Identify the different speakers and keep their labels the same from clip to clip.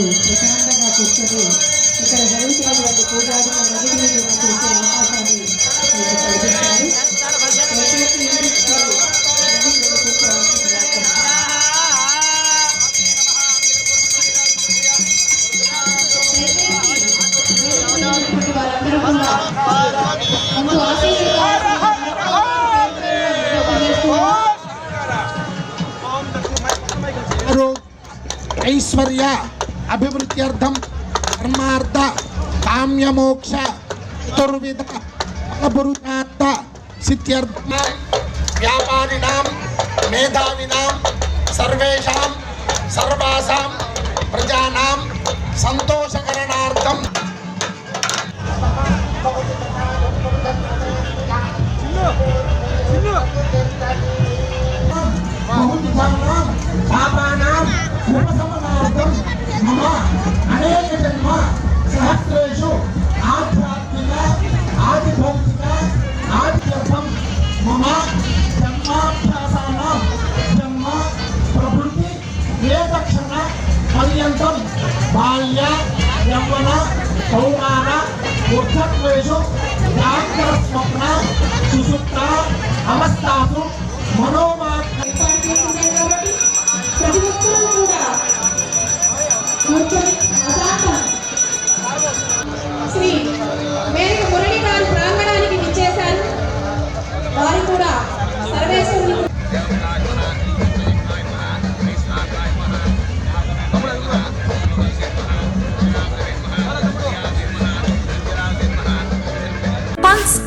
Speaker 1: వారికి ప్రశాంతంగా కూర్చొని ఇక్కడ జరుగుతున్నటువంటి పూజాదిని నదిగురించి చూసే అవకాశాన్ని మీకు కలిగిస్తాను
Speaker 2: ప్రతి ఐశ్వర్య అభివృద్ధ్యర్థం ధర్మార్థ కామ్యమోక్ష చతుర్విధ ఫలపురుషార్థ సిద్ధ్యర్థ వ్యాపారిణాం మేధావినాం సర్వేషాం సర్వాసాం ప్రజానాం సంతోషకరణార్థం. బహువిధానాం
Speaker 1: ಪರ್ಯಂತಂ ಬಾಲ್ಯ ಯೌವನ ಕೌಮಾರ ವೃದ್ಧತ್ವೇಷು ಜಾಗ್ರ ಸ್ವಪ್ನ ಸುಸುಪ್ತ ಅವಸ್ಥಾಸು
Speaker 3: ಮನೋ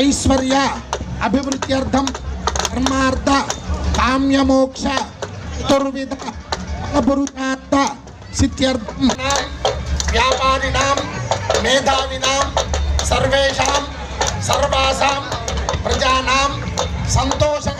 Speaker 2: ఐశ్వర్య అభివృద్ధ్యర్థం కర్మార్థ కామ్యమోక్ష చతుర్విధ ఫలపురుషార్థ సిద్ధ్యర్థం. వ్యాపారిణాం మేధావినాం సర్వేషాం సర్వాసాం ప్రజానాం సంతోషం